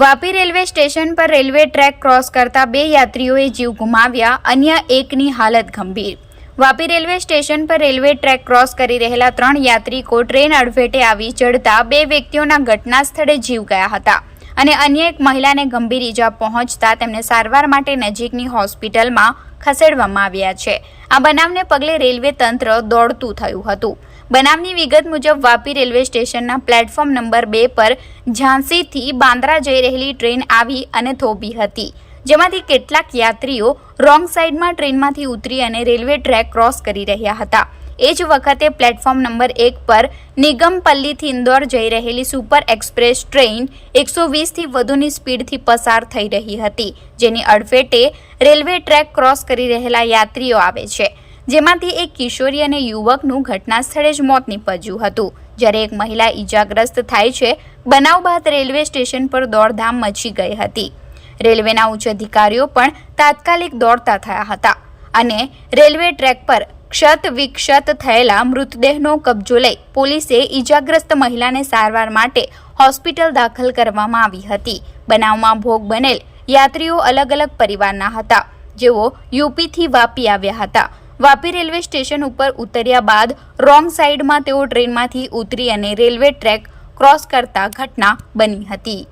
Vapi railway station પર railway track cross કરતા બે યાત્રીઓએ જીવ ગુમાવ્યા, અન્ય એકની હાલત ગંભીર. વાપી રેલવે સ્ટેશન પર રેલવે ટ્રેક ક્રોસ કરી રહેલા ત્રણ યાત્રિકો ટ્રેન અડફેટે આવી ચડતા બે વ્યક્તિઓના ઘટના સ્થળે જીવ ગયા હતા અને અન્ય એક મહિલાને ગંભીર ઈજા પહોંચતા તેમને સારવાર માટે નજીકની હોસ્પિટલમાં ખસેડવામાં આવ્યા છે. આ બનાવને પગલે રેલવે તંત્ર દોડતું થયું હતું. બનાવની વિગત મુજબ વાપી રેલવે સ્ટેશનના પ્લેટફોર્મ નંબર બે પર ઝાંસીથી બાંદ્રા જઈ રહેલી ટ્રેન આવી અને થોભી હતી. જેમાંથી કેટલાક યાત્રીઓ રોંગ સાઈડમાં ટ્રેનમાંથી ઉતરી અને રેલવે ટ્રેક ક્રોસ કરી રહ્યા હતા. એ જ વખતે પ્લેટફોર્મ નંબર એક પર નિગમપલ્લીથી ઇન્દોર જઈ રહેલી સુપર એક્સપ્રેસ ટ્રેન એકસો વીસથી વધુની સ્પીડથી પસાર થઈ રહી હતી. જેની અડફેટે રેલવે ટ્રેક ક્રોસ કરી રહેલા યાત્રીઓ આવે છે. જેમાંથી એક કિશોરી અને યુવકનું ઘટના સ્થળે જ મોત નીપજ્યું હતું. જ્યારે એક મહિલા ઈજાગ્રસ્ત થાય છે, બનાવ બાદ રેલવે સ્ટેશન પર દોડધામ મચી ગઈ હતી. રેલવેના ઉચ્ચ અધિકારીઓ પણ તાત્કાલિક દોડતા થયા હતા અને રેલવે ટ્રેક પર ક્ષત વિક્ષત થયેલા મૃતદેહનો કબજો લઈ પોલીસે ઈજાગ્રસ્ત મહિલાને સારવાર માટે હોસ્પિટલ દાખલ કરવામાં આવી હતી. બનાવમાં ભોગ બનેલ યાત્રીઓ અલગ અલગ પરિવારના હતા, જેઓ યુપીથી વાપી આવ્યા હતા. વાપી રેલવે સ્ટેશન ઉપર ઉતર્યા બાદ રોંગ સાઈડમાં તેઓ ટ્રેનમાંથી ઉતરી અને રેલવે ટ્રેક ક્રોસ કરતા ઘટના બની હતી.